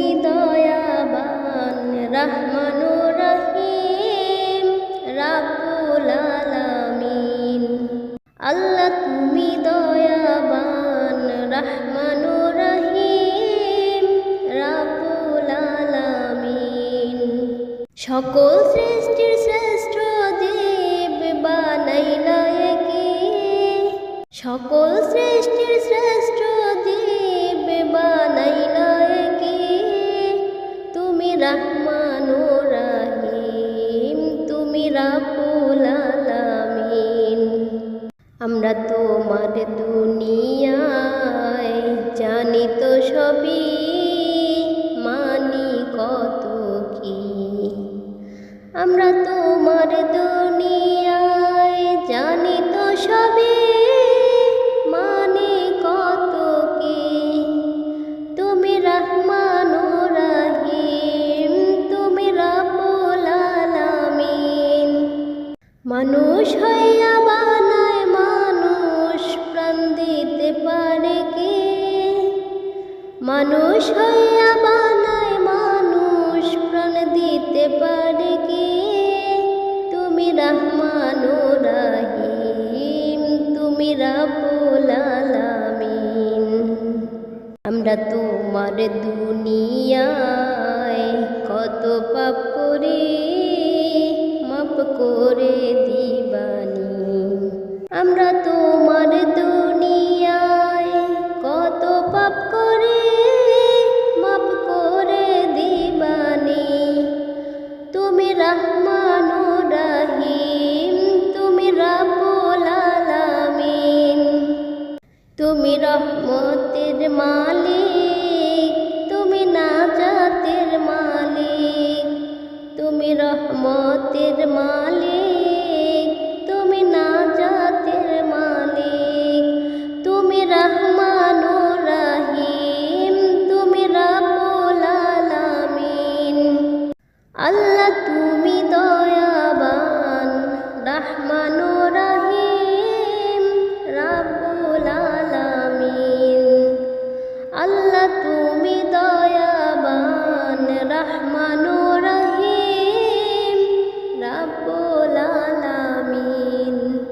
তুমি দয়াবান রহমানো রহিম রাব্বুল আলামিন। আল্লাহ, তুমি দয়াবান রহমানো রহিম রাব্বুল আলামিন। সকল সৃষ্টির শ্রেষ্ঠ দেব বানাইলা একে। সকল সৃষ্টির আমরা তোমার দুনিয়ায় জানি তো সবই, মানি কত কি। আমরা তোমার দুনিয়ায় জানি তো সবই মানুষ হইয়া বানায় মানুষ প্রাণ দিতে পারে কে? মানুষ হইয়া বানায় মানুষ প্রাণ দিতে পারে কে? তুমি রহমান রাহিম, তুমি রাবুল আলামিন। আমরা তোমার দুনিয়ায় কত পাপ করে। আমরা তোমার দুনিয়ায় কত পাপ করে, মাপ করে দিবানি। তুমি রহমান রাহিম, তুমি রাবুল আলামিন। তুমি রহমতের মালিক, তুমি নাজাতের মালিক। তুমি রহমতের মালিক। আল্লাহ তুমি দয়াবান রাহমানো রাহিম রাবুল আলামিন। আল্লাহ তুমি দয়াবান রাহমানো